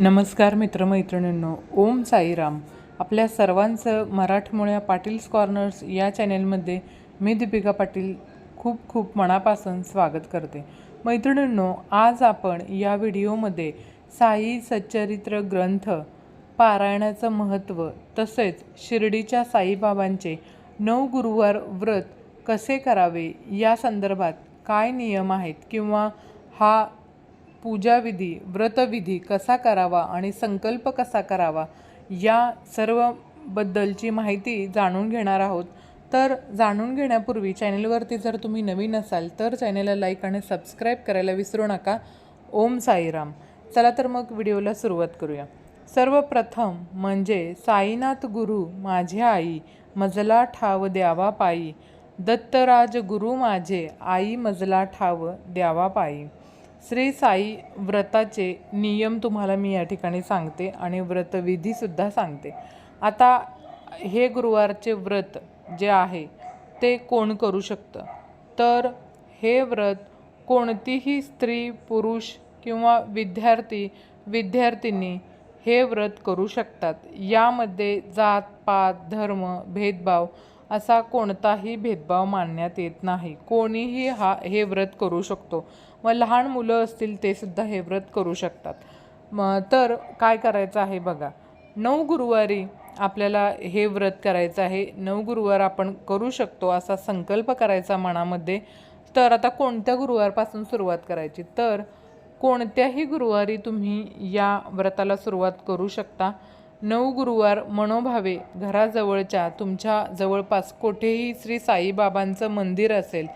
नमस्कार मित्रमैत्रिणींनो ओम साईराम. आपल्या सर्वांचं मराठमोळ्या पाटील्स कॉर्नर्स या चॅनेलमध्ये मी दीपिका पाटील खूप खूप मनापासून स्वागत करते. मैत्रिणींनो आज आपण या व्हिडिओमध्ये साई सच्चरित्र ग्रंथ पारायणाचं महत्त्व तसेच शिर्डीच्या साईबाबांचे नऊ गुरुवार व्रत कसे करावे या संदर्भात काय नियम आहेत किंवा हा पूजाविधी व्रतविधी कसा करावा आणि संकल्प कसा करावा या सर्वबद्दलची माहिती जाणून घेणार आहोत. तर जाणून घेण्यापूर्वी चॅनलवरती जर तुम्ही नवीन असाल तर चॅनलला लाईक आणि सबस्क्राईब करायला विसरू नका. ओम साईराम. चला तर मग व्हिडिओला सुरुवात करूया. सर्वप्रथम म्हणजे साईनाथ गुरु माझ्या आई मजला ठाव द्यावा पायी. दत्तराज गुरु माझे आई मजला ठाव द्यावा पायी. श्री साई व्रताचे नियम तुम्हाला मी या ठिकाणी सांगते आणि व्रतविधीसुद्धा सांगते. आता हे गुरुवारचे व्रत जे आहे ते कोण करू शकतं? तर हे व्रत कोणतीही स्त्री पुरुष किंवा विद्यार्थी विद्यार्थिनी हे व्रत करू शकतात. यामध्ये जात पात धर्म भेदभाव असा कोणताही भेदभाव मानण्यात येत नाही. कोणीही हा हे व्रत करू शकतो. व लहान मुलं असतील ते सुद्धा हे व्रत करू शकतात. म तर काय करायचं आहे बघा. नऊ गुरुवारी आपल्याला हे व्रत करायचं आहे. नऊ गुरुवार आपण करू शकतो असा संकल्प करायचा मनामध्ये. तर आता कोणत्या गुरुवारपासून सुरुवात करायची? तर कोणत्याही गुरुवारी तुम्ही या व्रताला सुरुवात करू शकता. नऊ गुरुवार मनोभावे घराजवळच्या तुमच्या जवळपास कोठेही श्री साईबाबांचं मंदिर असेल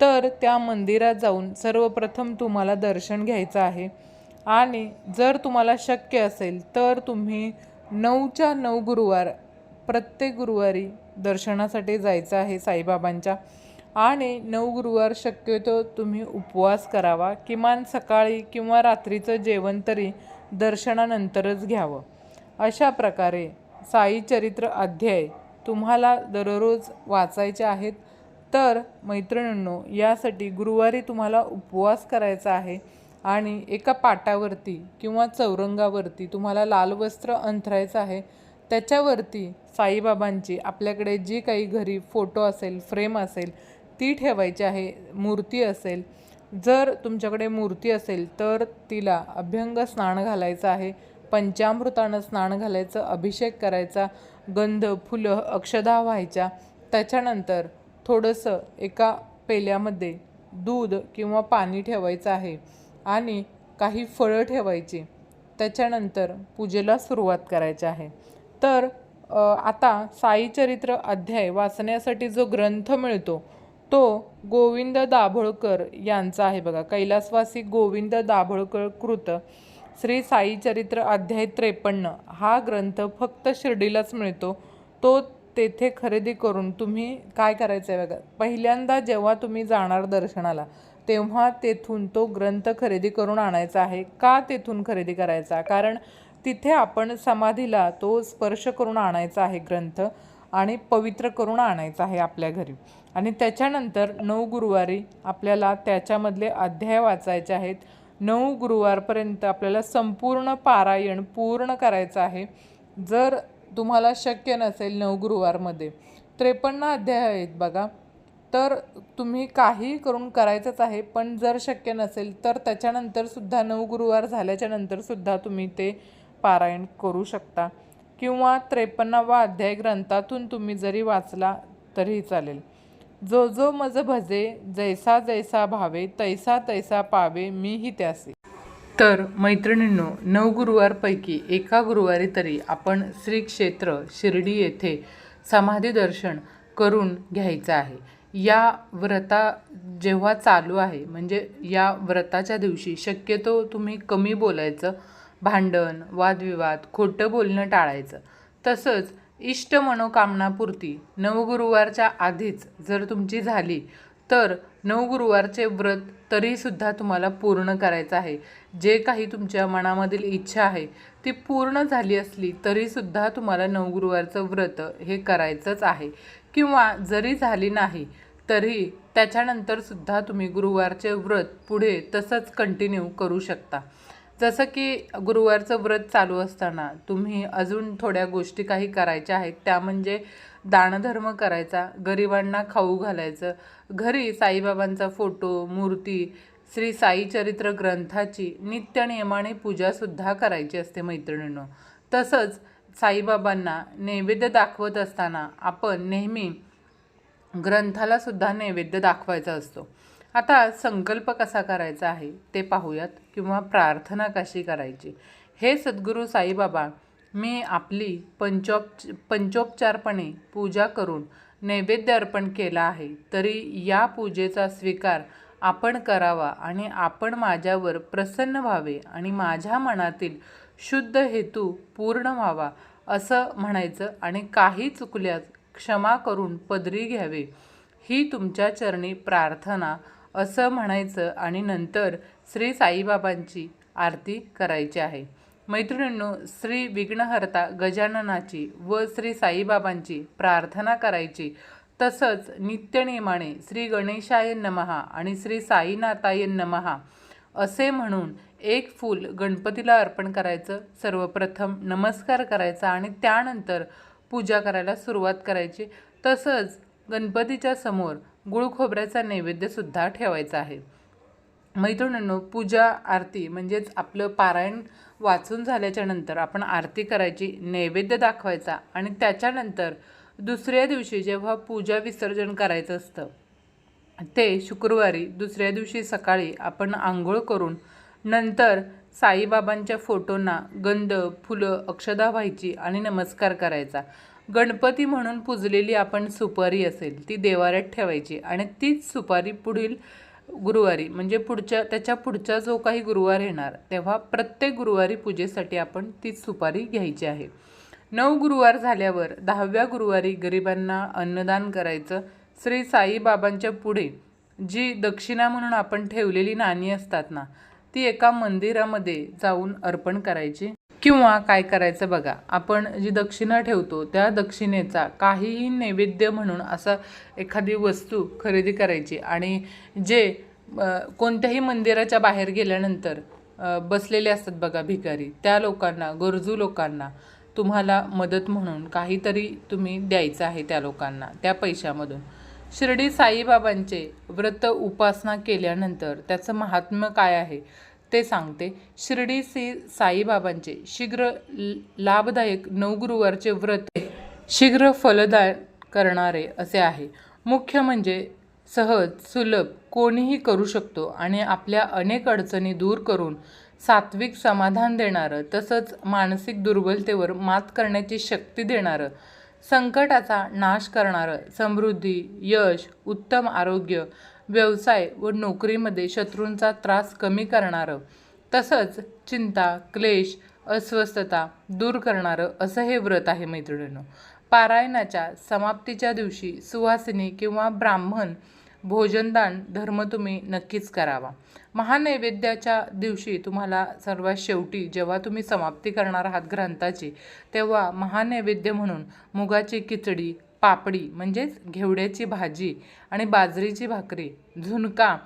तर त्या मंदिरात जाऊन सर्वप्रथम तुम्हाला दर्शन घ्यायचं आहे. आणि जर तुम्हाला शक्य असेल तर तुम्ही नऊच्या नऊ गुरुवार प्रत्येक गुरुवारी दर्शनासाठी जायचं आहे साईबाबांच्या. आणि नऊ गुरुवार शक्यतो तुम्ही उपवास करावा किमान सकाळी किंवा रात्रीचं जेवण तरी दर्शनानंतरच घ्यावं. अशा प्रकारे साई चरित्र अध्याय तुम्हाला दररोज वाचायचे आहेत. तर मैत्रिणींनो यासाठी गुरुवारी तुम्हाला उपवास करायचा आहे आणि एका पाटावरती किंवा चौरंगावरती तुम्हाला लाल वस्त्र अंथरायचं आहे. त्याच्यावरती साईबाबांची आपल्याकडे जी काही घरी फोटो असेल फ्रेम असेल ती ठेवायची आहे मूर्ती असेल. जर तुमच्याकडे मूर्ती असेल तर तिला अभ्यंग स्नान घालायचं आहे. पंचामृतानं स्नान घालायचं अभिषेक करायचा गंध फुलं अक्षदा व्हायच्या. त्याच्यानंतर थोडंसं एका पेल्यामध्ये दूध किंवा पाणी ठेवायचं आहे आणि काही फळं ठेवायची. त्याच्यानंतर पूजेला सुरुवात करायची आहे. तर आता साईचरित्र अध्याय वाचण्यासाठी जो ग्रंथ मिळतो तो गोविंद दाभोळकर यांचा आहे बघा. कैलासवासी गोविंद दाभोळकर कृत. श्री साई चरित्र अध्याय त्रेपन्न. हा ग्रंथ फक्त शिर्डीलाच मिळतो. तो तेथे खरेदी करून तुम्ही काय करायचं आहे बघा? पहिल्यांदा जेव्हा तुम्ही जाणार दर्शनाला तेव्हा तेथून तो ग्रंथ खरेदी करून आणायचा आहे. का तेथून खरेदी करायचा? कारण तिथे आपण समाधीला तो स्पर्श करून आणायचा आहे ग्रंथ आणि पवित्र करून आणायचा आहे आपल्या घरी. आणि त्याच्यानंतर नऊ गुरुवारी आपल्याला त्याच्यामधले अध्याय वाचायचे आहेत. नऊ गुरुवारपर्यंत आपल्याला संपूर्ण पारायण पूर्ण करायचं आहे. जर तुम्हाला शक्य नसेल नऊ गुरुवारमध्ये त्रेपन्न अध्याय आहेत बघा तर तुम्ही काही करून करायचंच आहे पण जर शक्य नसेल तर त्याच्यानंतर सुद्धा नऊ गुरुवार झाल्याच्या नंतरसुद्धा तुम्ही ते पारायण करू शकता. किंवा त्रेपन्नावा अध्याय ग्रंथातून तुम्ही जरी वाचला तरीही चालेल. जो जो मज भजे जैसा जैसा भावे तैसा तैसा पावे मीही त्यासे. तर मैत्रिणींनो नऊ गुरुवारपैकी एका गुरुवारी तरी आपण श्री क्षेत्र शिर्डी येथे समाधी दर्शन करून घ्यायचं आहे. या व्रता जेव्हा चालू आहे म्हणजे या व्रताच्या दिवशी शक्यतो तुम्ही कमी बोलायचं भांडण वादविवाद खोटं बोलणं टाळायचं. तसंच इष्ट मनोकामनापूर्ती नवगुरुवारच्या आधीच जर तुमची झाली तर नवगुरुवारचे व्रत तरीसुद्धा तुम्हाला पूर्ण करायचं आहे. जे काही तुमच्या मनामधील इच्छा आहे ती पूर्ण झाली असली तरीसुद्धा तुम्हाला नवगुरुवारचं व्रत हे करायचंच आहे. किंवा जरी झाली नाही तरी त्याच्यानंतरसुद्धा तुम्ही गुरुवारचे व्रत पुढे तसंच कंटिन्यू करू शकता. जसं की गुरुवारचं व्रत चालू असताना तुम्ही अजून थोड्या गोष्टी काही करायच्या आहेत त्या म्हणजे दानधर्म करायचा गरिबांना खाऊ घालायचं घरी साईबाबांचा फोटो मूर्ती श्री साई चरित्र ग्रंथाची नित्यनियमाने पूजासुद्धा करायची असते मैत्रिणीनं. तसंच साईबाबांना नैवेद्य दाखवत असताना आपण नेहमी ग्रंथालासुद्धा नैवेद्य दाखवायचा असतो. आता संकल्प कसा करायचा आहे ते पाहूयात किंवा प्रार्थना कशी करायची. हे सद्गुरू साईबाबा मी आपली पंचोप पंचोपचारपणे पूजा करून नैवेद्य अर्पण केला आहे तरी या पूजेचा स्वीकार आपण करावा आणि आपण माझ्यावर प्रसन्न व्हावे आणि माझ्या मनातील शुद्ध हेतू पूर्ण व्हावा असं म्हणायचं आणि काही चुकल्यास क्षमा करून पदरी घ्यावे. ही तुमच्या चरणी प्रार्थना असं म्हणायचं आणि नंतर श्री साईबाबांची आरती करायची आहे. मैत्रिणींनो श्री विघ्नहर्ता गजाननाची व श्री साईबाबांची प्रार्थना करायची. तसंच नित्यनेमाने श्री गणेशाय नमहा आणि श्री साईनाथाय नमहा असे म्हणून एक फूल गणपतीला अर्पण करायचं सर्वप्रथम नमस्कार करायचा आणि त्यानंतर पूजा करायला सुरुवात करायची. तसंच गणपतीच्या समोर गुळ खोबऱ्याचा नैवेद्यसुद्धा ठेवायचा आहे. मैत्रिणींनो पूजा आरती म्हणजेच आपलं पारायण वाचून झाल्याच्यानंतर आपण आरती करायची नैवेद्य दाखवायचा आणि त्याच्यानंतर दुसऱ्या दिवशी जेव्हा पूजा विसर्जन करायचं असतं ते शुक्रवारी दुसऱ्या दिवशी सकाळी आपण आंघोळ करून नंतर साईबाबांच्या फोटोंना गंध फुलं अक्षदा व्हायची आणि नमस्कार करायचा. गणपती म्हणून पुजलेली आपण सुपारी असेल ती देवाऱ्यात ठेवायची आणि तीच सुपारी पुढील गुरुवारी म्हणजे पुढच्या त्याच्या पुढचा जो काही गुरुवार येणार तेव्हा प्रत्येक गुरुवारी पूजेसाठी आपण तीच सुपारी घ्यायची आहे. नऊ गुरुवार झाल्यावर दहाव्या गुरुवारी गरिबांना अन्नदान करायचं. श्री साईबाबांच्या पुढे जी दक्षिणा म्हणून आपण ठेवलेली नाणी असतात ना ती एका मंदिरामध्ये जाऊन अर्पण करायची. किंवा काय करायचं बघा. आपण जी दक्षिणा ठेवतो त्या दक्षिणेचा काहीही नैवेद्य म्हणून असं एखादी वस्तू खरेदी करायची आणि जे कोणत्याही मंदिराच्या बाहेर गेल्यानंतर बसलेले असतात बघा भिकारी त्या लोकांना गरजू लोकांना तुम्हाला मदत म्हणून काहीतरी तुम्ही द्यायचं आहे त्या लोकांना त्या पैशामधून. शिर्डी साईबाबांचे व्रत उपासना केल्यानंतर त्याचं महात्म्य काय आहे? ते सांगते शिर्डी श्री साईबाबांचे शीघ्र लाभदायक नवगुरुवारचे व्रत शीघ्र फलदाय करणारे असे आहे. मुख्य म्हणजे सहज सुलभ कोणीही करू शकतो आणि आपल्या अनेक अडचणी दूर करून सात्विक समाधान देणारं तसंच मानसिक दुर्बलतेवर मात करण्याची शक्ती देणारं संकटाचा नाश करणारं समृद्धी यश उत्तम आरोग्य व्यवसाय व नोकरीमध्ये शत्रूंचा त्रास कमी करणारं तसंच चिंता क्लेश अस्वस्थता दूर करणारं असं हे व्रत आहे मैत्रिणींनो. पारायणाच्या समाप्तीच्या दिवशी सुवासिनी किंवा ब्राह्मण भोजनदान धर्म तुम्ही नक्कीच करावा. महानैवेद्याच्या दिवशी तुम्हाला सर्वात शेवटी जेव्हा तुम्ही समाप्ती करणार आहात ग्रंथाची तेव्हा महानैवेद्य म्हणून मुगाची खिचडी पापडी म्हणजेच घेवड्याची भाजी आणि बाजरीची भाकरी झुणका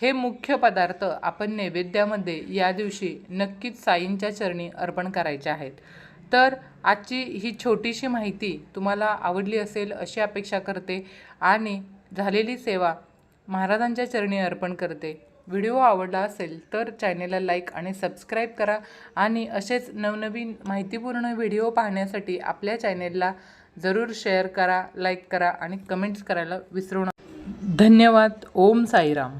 हे मुख्य पदार्थ आपण नैवेद्यामध्ये या दिवशी नक्कीच साईंच्या चरणी अर्पण करायचे आहेत. तर आजची ही छोटीशी माहिती तुम्हाला आवडली असेल अशी अपेक्षा करते आणि झालेली सेवा महाराजांच्या चरणी अर्पण करते. व्हिडिओ आवडला असेल तर चॅनेलला लाईक आणि सबस्क्राईब करा आणि असेच नवनवीन माहितीपूर्ण व्हिडिओ पाहण्यासाठी आपल्या चॅनेलला जरूर शेअर करा लाईक करा आणि कमेंट्स करायला विसरू नका. धन्यवाद. ओम साईराम.